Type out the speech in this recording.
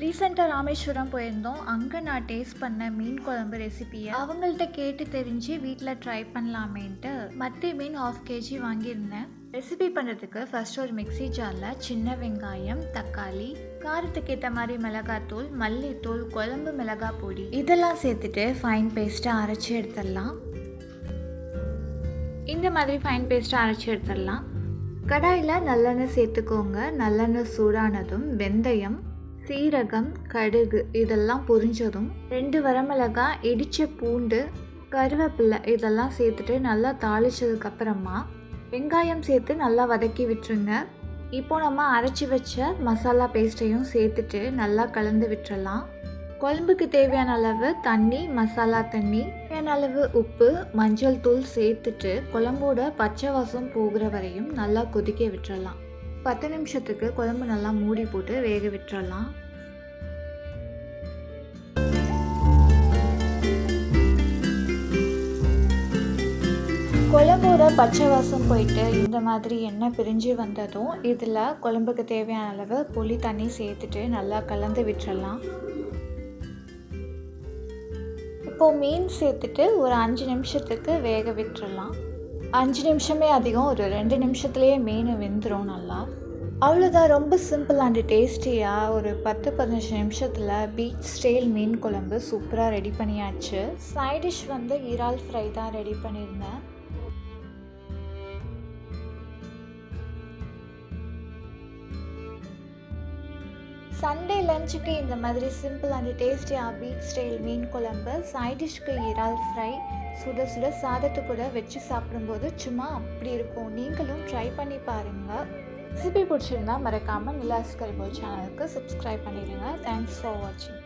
ரீசெண்டாக ராமேஸ்வரம் போயிருந்தோம். அங்கே நான் டேஸ்ட் பண்ண மீன் குழம்பு ரெசிபியை அவங்கள்ட்ட கேட்டு தெரிஞ்சு வீட்டில் ட்ரை பண்ணலாமேன்ட்டு மத்தி மீன் ஆஃப் கேஜி வாங்கியிருந்தேன். ரெசிபி பண்ணுறதுக்கு ஃபர்ஸ்ட் ஒரு மிக்ஸி ஜாரில் சின்ன வெங்காயம் தக்காளி காரத்துக்கு ஏற்ற மாதிரி மிளகாத்தூள் மல்லித்தூள் குழம்பு மிளகாய் பொடி இதெல்லாம் சேர்த்துட்டு ஃபைன் பேஸ்ட்டாக அரைச்சி எடுத்துடலாம். இந்த மாதிரி ஃபைன் பேஸ்ட்டாக அரைச்சி எடுத்துடலாம். கடாயில் நல்லெண்ணெய் சேர்த்துக்கோங்க. நல்லெண்ணெய் சூடானதும் வெந்தயம் சீரகம் கடுகு இதெல்லாம் பொரிஞ்சதும் ரெண்டு வரமிளகாய் இடித்த பூண்டு கருவேப்பிலை இதெல்லாம் சேர்த்துட்டு நல்லா தாளித்ததுக்கப்புறமா வெங்காயம் சேர்த்து நல்லா வதக்கி விட்டுருங்க. இப்போ நம்ம அரைச்சி வச்ச மசாலா பேஸ்ட்டையும் சேர்த்துட்டு நல்லா கலந்து விட்டுறலாம். குழம்புக்கு தேவையான அளவு தண்ணி மசாலா தண்ணி தேவையான அளவு உப்பு மஞ்சள் தூள் சேர்த்துட்டு குழம்போட பச்சை வாசம் போகிற வரையும் நல்லா கொதிக்க விட்டுறலாம். பத்து நிமிஷத்துக்கு குழம்பு நல்லா மூடி போட்டு வேக விட்டுறலாம். குழம்போட பச்சை வாசம் போயிட்டு இந்த மாதிரி எண்ணெய் பிரிஞ்சு வந்ததும் இதில் குழம்புக்கு தேவையான அளவு புளி தண்ணி சேர்த்துட்டு நல்லா கலந்து விட்டுறலாம். இப்போது மீன் சேர்த்துட்டு ஒரு அஞ்சு நிமிஷத்துக்கு வேக விட்டுறலாம். அஞ்சு நிமிஷமே அதிகம் ஒரு ரெண்டு நிமிஷத்துலேயே மீன் வெந்துடும் நல்லா. அவ்வளோதான் ரொம்ப சிம்பிள் அண்டு டேஸ்டியாக ஒரு பத்து பதினஞ்சு நிமிஷத்தில் பீச் ஸ்டைல் மீன் குழம்பு சூப்பராக ரெடி பண்ணியாச்சு. சைட் டிஷ் வந்து இறால் ஃப்ரை தான் ரெடி பண்ணியிருந்தேன். சண்டே லஞ்சுக்கு இந்த மாதிரி சிம்பிள் அண்ட் டேஸ்டியாக பீட் ஸ்டைல் மீன் குழம்பு சைட் டிஷ்க்கு இறால் ஃப்ரை சுட சுட சாதத்து கூட வச்சு சாப்பிடும்போது சும்மா அப்படி இருக்கும். நீங்களும் ட்ரை பண்ணி பாருங்கள் ரெசிபி பிடிச்சிருந்தா மறக்காமல் நிலாஸ் போ சேனலுக்கு சப்ஸ்கிரைப் பண்ணிடுங்க. தேங்க்ஸ் ஃபார் வாட்சிங்